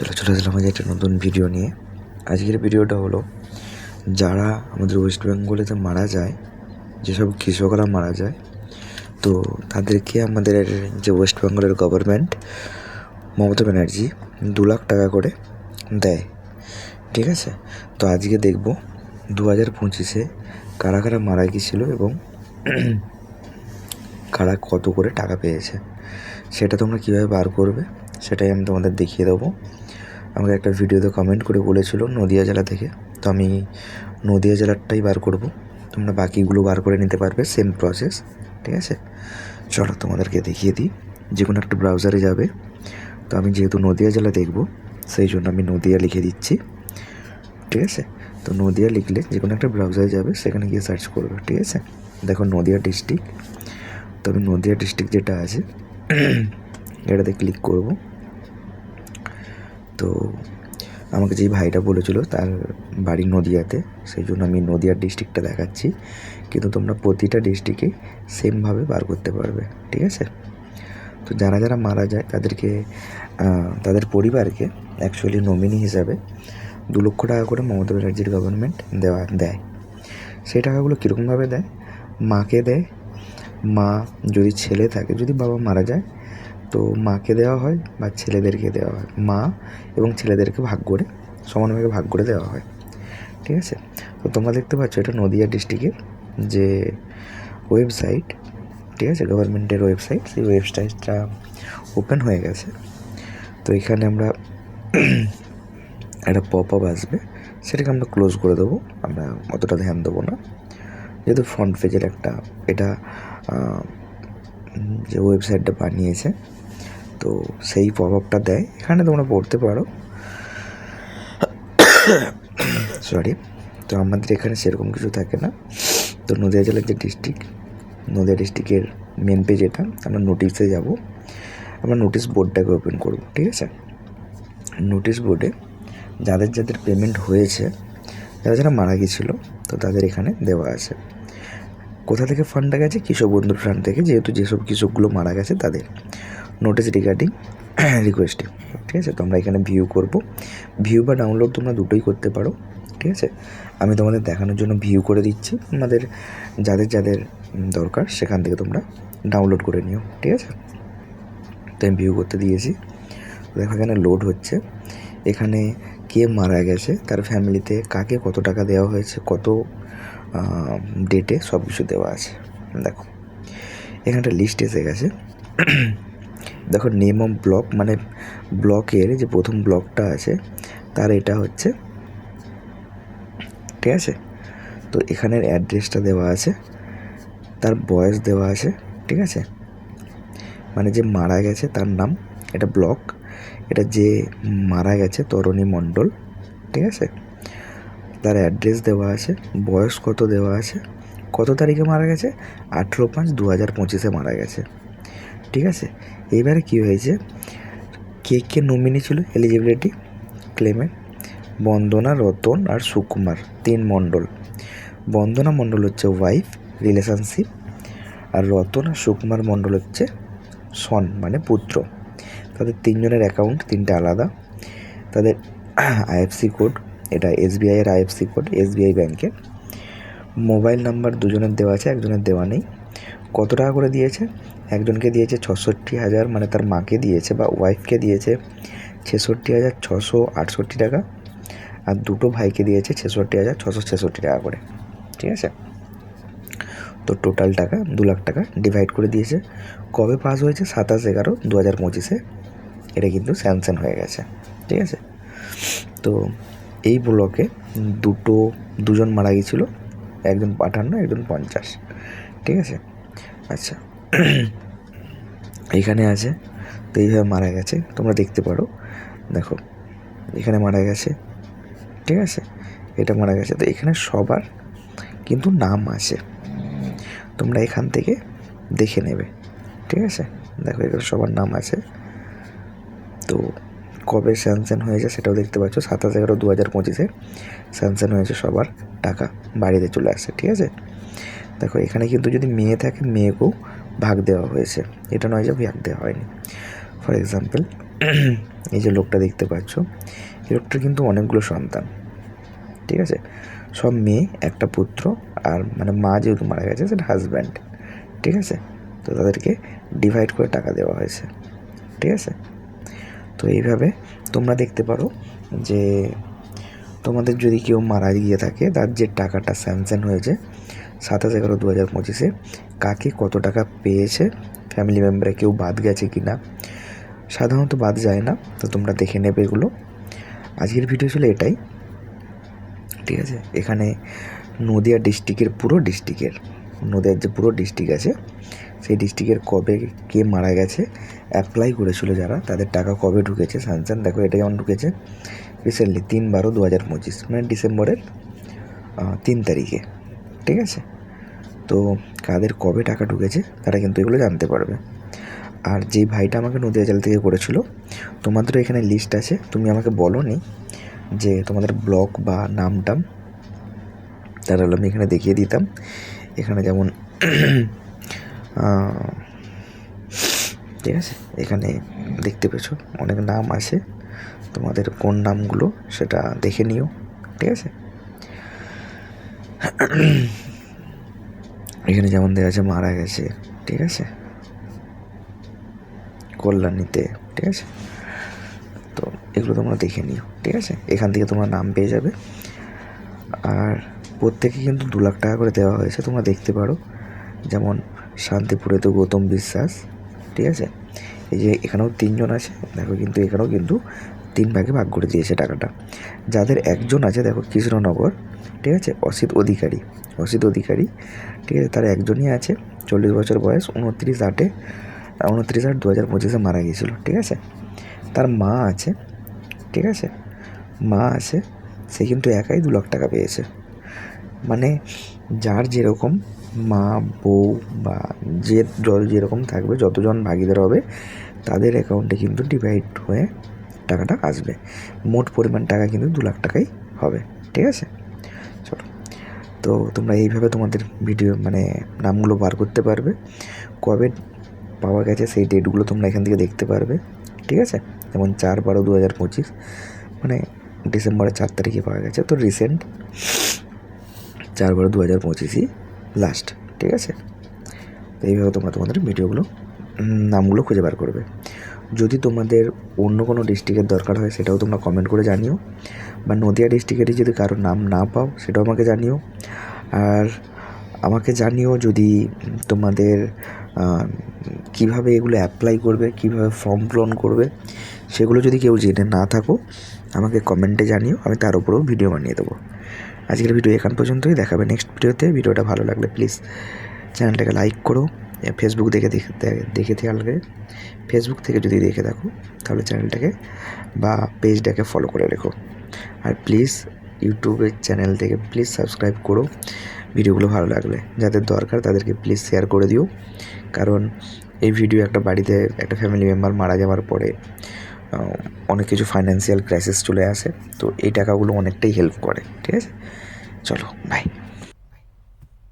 চলে চলে আসলাম আজ একটা নতুন ভিডিও নিয়ে। আজকের ভিডিওটা হলো, যারা আমাদের ওয়েস্ট বেঙ্গলেতে মারা যায়, যেসব কৃষকরা মারা যায়, তো তাদেরকে আমাদের যে ওয়েস্ট বেঙ্গলের গভর্নমেন্ট মমতা ব্যানার্জি দু লাখ টাকা করে দেয়, ঠিক আছে? তো আজকে দেখব, দু হাজার পঁচিশে কারা কারা মারা গিয়েছিল এবং কারা কত করে টাকা পেয়েছে, সেটা তোমরা কীভাবে বার করবে, সেটাই আমি তোমাদের দেখিয়ে দেবো। আমাকে একটা ভিডিওতে কমেন্ট করে বলেছিল নদিয়া জেলা থেকে। তো আমি নদিয়া জেলারটাই বার করব। তোমরা বাকিগুলো বার করে নিতে পারবে সেম প্রসেস ঠিক আছে? চলো তোমাদেরকে দেখিয়ে দিই, যে কোনো একটা ব্রাউজারে যাবে। তো আমি যেহেতু নদিয়া জেলা দেখব, সেই জন্য আমি নদিয়া লিখে দিচ্ছি, ঠিক আছে? তো নদিয়া লিখলে যে কোনো একটা ব্রাউজারে যাবে, সেখানে গিয়ে সার্চ করবে, ঠিক আছে? দেখো নদিয়া ডিস্ট্রিক্ট তো আমি নদিয়া ডিস্ট্রিক্ট যেটা আছে, এটাতে ক্লিক করব। তো আমাকে যেই ভাইটা বলেছিল তার বাড়ি নদিয়াতে, সেই জন্য আমি নদিয়ার ডিস্ট্রিক্টটা দেখাচ্ছি। কিন্তু তোমরা প্রতিটা ডিস্ট্রিক্টে সেমভাবে বার করতে পারবে, ঠিক আছে? তো যারা যারা মারা যায় তাদেরকে তাদের পরিবারকে অ্যাকচুয়ালি নমিনি হিসাবে দু লক্ষ টাকা করে মমতা ব্যানার্জির গভর্নমেন্ট দেওয়া, দেয়। সেই টাকাগুলো কীরকমভাবে দেয়? মাকে দেয়, মা যদি ছেলে থাকে, যদি বাবা মারা যায় তো মাকে দেওয়া হয় বা ছেলেদেরকে দেওয়া হয়। মা এবং ছেলেদেরকে ভাগ করে সমানভাবে ভাগ করে দেওয়া হয়। ঠিক আছে? তো তোমরা দেখতে পাচ্ছ এটা নদিয়া ডিস্ট্রিক্টের যে ওয়েবসাইট ঠিক আছে? গভর্নমেন্টের ওয়েবসাইট সেই ওয়েবসাইটটা ওপেন হয়ে গেছে। তো এখানে আমরা একটা পপ আপ আসবে, সেটাকে আমরা ক্লোজ করে দেবো। আমরা অতটা ধ্যান দেবো না। যেহেতু ফ্রন্ট পেজের একটা, এটা যে ওয়েবসাইটটা বানিয়েছে তো সেই প্রভাবটা দেয়। এখানে তোমরা পড়তে পারো। সরি তো আমাদের এখানে সেরকম কিছু থাকে না। তো নদিয়া জেলার যে ডিস্ট্রিক্ট নদিয়া ডিস্ট্রিক্টের মেন পেজ এটা। আমরা নোটিশে যাব। আমরা নোটিশ বোর্ডটাকে ওপেন করব, ঠিক আছে? নোটিশ বোর্ডে যাদের যাদের পেমেন্ট হয়েছে, যারা যারা মারা গেছিল, তো তাদের এখানে দেওয়া আছে। কোথা থেকে ফান্ডটা গেছে? কৃষক বন্ধুর ফান্ড থেকে, যেহেতু যেসব কৃষকগুলো মারা গেছে তাদের। নোটিস রিগার্ডিং রিকোয়েস্টিং ঠিক আছে? তোমরা এখানে ভিউ করব। ভিউ বা ডাউনলোড তোমরা দুটোই করতে পারো, ঠিক আছে? আমি তোমাদের দেখানোর জন্য ভিউ করে দিচ্ছি। তোমাদের যাদের যাদের দরকার, সেখান থেকে তোমরা ডাউনলোড করে নিও, ঠিক আছে? তো আমি ভিউ করতে দিয়েছি। দেখো এখানে লোড হচ্ছে। এখানে কে মারা গেছে, তার ফ্যামিলিতে কাকে কত টাকা দেওয়া হয়েছে, কত ডেটে সব কিছু দেওয়া আছে। দেখো এখানটা লিস্ট এসে গেছে। দেখো নেম অফ ব্লক মানে ব্লকের যে প্রথম ব্লকটা আছে, তার এটা হচ্ছে, ঠিক আছে? তো এখানের অ্যাড্রেসটা দেওয়া আছে, তার বয়স দেওয়া আছে, ঠিক আছে? মানে যে মারা গেছে তার নাম, এটা ব্লক, এটা যে মারা গেছে তরণী মণ্ডল, ঠিক আছে? তার অ্যাড্রেস দেওয়া আছে, বয়স কত দেওয়া আছে, কত তারিখে মারা গেছে? আঠেরো পাঁচ দু হাজার পঁচিশে মারা গেছে, ঠিক আছে? এইবারে কী হয়েছে? কে কে নমিনি ছিল? এলিজিবিলিটি ক্লেমে বন্দনা রতন আর সুকুমার তিন মণ্ডল। বন্দনা মণ্ডল হচ্ছে ওয়াইফ রিলেশনশিপ আর রতন আর সুকুমার মণ্ডল হচ্ছে সন মানে পুত্র। তাদের তিনজনের অ্যাকাউন্ট তিনটে আলাদা। তাদের আইএফসি কোড এটা এসবিআইয়ের আইএফসি কোড এসবিআই ব্যাংকের মোবাইল নাম্বার দুজনের দেওয়া আছে, একজনের দেওয়া নেই। কত টাকা করে দিয়েছে? একজনকে দিয়েছে ছষট্টি হাজার মানে তার মাকে দিয়েছে বা ওয়াইফকে দিয়েছে ছেষট্টি হাজার ছশো আটষট্টি টাকা আর দুটো ভাইকে দিয়েছে ছেষট্টি হাজার ছশো ছেষট্টি টাকা করে, ঠিক আছে? তো টোটাল টাকা দু লাখ টাকা ডিভাইড করে দিয়েছে। কবে পাস হয়েছে? সাতাশ এগারো দু হাজার পঁচিশে। এটা কিন্তু স্যাংশন হয়ে গেছে, ঠিক আছে? তো এই ব্লকে দুটো, দুজন মারা গিয়েছিল, একজন আটান্ন একজন পঞ্চাশ, ঠিক আছে? আচ্ছা। এখানে আছে, তো এইভাবে মারা গেছে, তোমরা দেখতে পারো। দেখো, এখানে মারা গেছে, ঠিক আছে? এটা মারা গেছে, তো এখানে সবার কিন্তু নাম আছে। তোমরা এখান থেকে দেখে নেবে, ঠিক আছে? দেখো, এখানে সবার নাম আছে। তো কবে স্যাংশন হয়েছে সেটাও দেখতে পাচ্ছ, সাতাশ এগারো দু হাজার পঁচিশে স্যাংশন হয়েছে সবার টাকা, বাড়িতে চলে আসছে ঠিক আছে? দেখো, এখানে কিন্তু যদি মেয়ে থাকে, মেয়েকেও ভাগ দেওয়া হয়েছে। এটা নয় যে ভাগ দেওয়া হয়নি। ফর এক্সাম্পল এই যে লোকটা দেখতে পাচ্ছ, এই লোকটার কিন্তু অনেকগুলো সন্তান, ঠিক আছে? সব মেয়ে, একটা পুত্র, আর মানে মা যেহেতু মারা গেছে, সেটা হাজব্যান্ড ঠিক আছে? তো তাদেরকে ডিভাইড করে টাকা দেওয়া হয়েছে, ঠিক আছে? তো এইভাবে তোমরা দেখতে পারো যে তোমাদের যদি কেউ মারা গিয়ে থাকে, তার যে টাকাটা স্যাংশন হয়েছে সাতাশ এগারো দু হাজার পঁচিশে। কাকে কত টাকা পেয়েছে? ফ্যামিলি মেম্বারে কেউ বাদ গেছে কি না? সাধারণত বাদ যায় না, তো তোমরা দেখে নেবে এগুলো। আজকের ভিডিও ছিল এটাই। ঠিক আছে? এখানে নদিয়া ডিস্ট্রিক্টের পুরো ডিস্ট্রিক্টের নদিয়ার যে পুরো ডিস্ট্রিক্ট আছে, সেই ডিস্ট্রিক্টের কবে কে মারা গেছে অ্যাপ্লাই করেছিল যারা, তাদের টাকা কবে ঢুকেছে? সানসান, দেখো এটা যেমন ঢুকেছে? রিসেন্টলি তিন বারো দু হাজার পঁচিশ মানে ডিসেম্বরের তিন তারিখে। ঠিক আছে? তো কাদের কবে টাকা ঢুকেছে তারা কিন্তু এগুলো জানতে পারবে। আর যেই ভাইটা আমাকে নদিয়া জেল থেকে করেছিল, তোমাদেরও এখানে লিস্ট আছে। তুমি আমাকে বলো নি যে তোমাদের ব্লক বা নাম টাম তাহলে আমি এখানে দেখিয়ে দিতাম। এখানে যেমন ঠিক আছে? এখানে দেখতে পেছো অনেক নাম আছে। তোমাদের কোন নামগুলো সেটা দেখে নিও, ঠিক আছে? এখানে যেমন দেওয়া আছে, মারা গেছে, ঠিক আছে? কল্যাণীতে, ঠিক আছে? তো এগুলো তোমরা দেখে নিও, ঠিক আছে? এখান থেকে তোমরা নাম পেয়ে যাবে। আর প্রত্যেকে কিন্তু দু লাখ টাকা করে দেওয়া হয়েছে, তোমরা দেখতে পারো। যেমন শান্তিপুরে তো গৌতম বিশ্বাস, ঠিক আছে? এই যে এখানেও তিনজন আছে, দেখো কিন্তু এখানেও কিন্তু তিন ভাগে ভাগ করে দিয়েছে টাকাটা। যাদের একজন আছে, দেখো কৃষ্ণনগর, ঠিক আছে? অসিত অধিকারী অসিত অধিকারী, ঠিক আছে? তার একজনই আছে, চল্লিশ বছর বয়স, উনত্রিশ আটে, উনত্রিশ আট দু হাজার পঁচিশে মারা গিয়েছিল, ঠিক আছে? তার মা আছে, ঠিক আছে? মা আছে, সে কিন্তু একাই দু লাখ টাকা পেয়েছে। মানে যার যেরকম মা, বউ বা যে যেরকম থাকবে, যতজন ভাগিদার হবে, তাদের অ্যাকাউন্টে কিন্তু ডিভাইড হয়ে টাকাটা আসবে। মোট পরিমাণ টাকা কিন্তু দু লাখ টাকাই হবে, ঠিক আছে? চলো। তো তোমরা এইভাবে তোমাদের ভিডিও মানে নামগুলো বার করতে পারবে। কবে পাওয়া গেছে সেই ডেটগুলো তোমরা এখান থেকে দেখতে পারবে, ঠিক আছে? যেমন চার বারো দু হাজার পঁচিশ মানে ডিসেম্বরের চার তারিখে পাওয়া গেছে। তো রিসেন্ট চার বারো দু হাজার পঁচিশই লাস্ট ঠিক আছে? তো এইভাবে তোমরা তোমাদের ভিডিওগুলো নামগুলো খুঁজে বার করবে। যদি তোমাদের অন্য কোনো ডিস্ট্রিক্টের দরকার হয়, সেটাও তোমরা কমেন্ট করে জানিও। বা নদিয়া ডিস্ট্রিক্টেরই যদি কারও নাম না পাও, সেটাও আমাকে জানিও। আর আমাকে জানিও যদি তোমাদের কীভাবে এগুলো অ্যাপ্লাই করবে, কীভাবে ফর্ম পূরণ করবে, সেগুলো যদি কেউ জেনে না থাকো, আমাকে কমেন্টে জানিও, আমি তার উপরেও ভিডিও বানিয়ে দেবো। আজকের ভিডিও এখান পর্যন্তই। দেখাবে নেক্সট ভিডিওতে। ভিডিওটা ভালো লাগলে প্লিজ চ্যানেলটাকে লাইক করো। ফেসবুক দেখে দেখে দেখে থাকলে ফেসবুক থেকে যদি দেখে থাকো, তাহলে চ্যানেলটাকে বা পেজটাকে ফলো করে রেখো। আর প্লিজ ইউটিউবের চ্যানেল থেকে প্লিজ সাবস্ক্রাইব করো। ভিডিওগুলো ভালো লাগলে। যাদের দরকার, তাদেরকে প্লিজ শেয়ার করে দিও। কারণ এই ভিডিও একটা বাড়িতে একটা ফ্যামিলি মেম্বার মারা যাওয়ার পরে অনেক কিছু ফাইন্যান্সিয়াল ক্রাইসিস চলে আসে, তো এই টাকাগুলো অনেকটাই হেল্প করে, ঠিক আছে? চলো বাই